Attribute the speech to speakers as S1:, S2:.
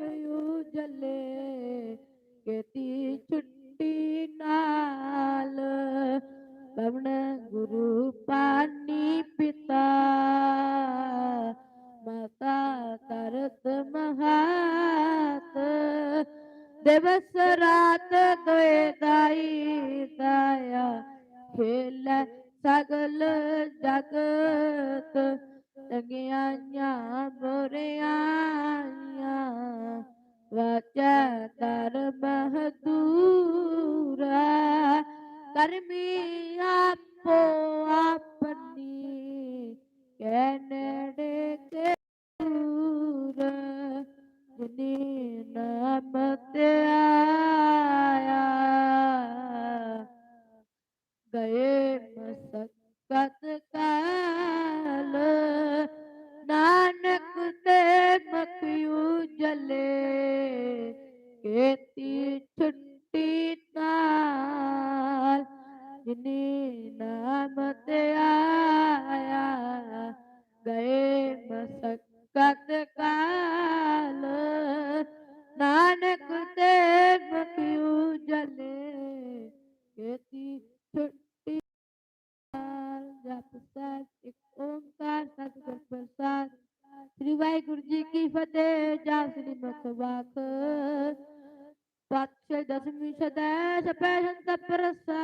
S1: ਮਕਯੂ ਜਲੇ? ਕੀਤੀ ਛੁੱਟੀ ਨਾਲ। ਪਵਨ ਗੁਰੂ ਪਾਣੀ ਪਿਤਾ। ਮਾਤਾ ਤਰਤ ਮਹਾਤ। ਦਿਵਸ ਰਾਤ ਦੋਏ ਦਾਈ ਦਾਇਆ। ਖੇਲ ਸਗਲ ਜਗਤ। ਤਗਿਆਈਆਂ ਬੁਰਿਆਈਆਂ ਵਾਚਾ ਕਰ ਬਹਦੂਰਾ ਕਰਮੀ ਆਪੋ ਆਪਣੀ ਛੁੱਟੀ ਨਾਲ, ਜਿਨੀ ਨਾਮ ਤੇ ਆਇਆ, ਗਏ ਮਸਕਤ ਕਾਲ। ਨਾਨਕ ਤੇ ਮਖਿਉ ਜਲੇ ਕੀਤੀ ਛੁੱਟੀ ਨਾਲ, ਜਪ ਸਤ ਇੱਕ ਓੰਕਾਰ ਸਤਿਗੁਰ ਪ੍ਰਸਾਦ। ਸ੍ਰੀ ਵਾਹਿਗੁਰੂ ਜੀ ਕੀ ਫਤਿਹ, ਜਾ ਸ੍ਰੀ que Deus me dá essa peça a pressão.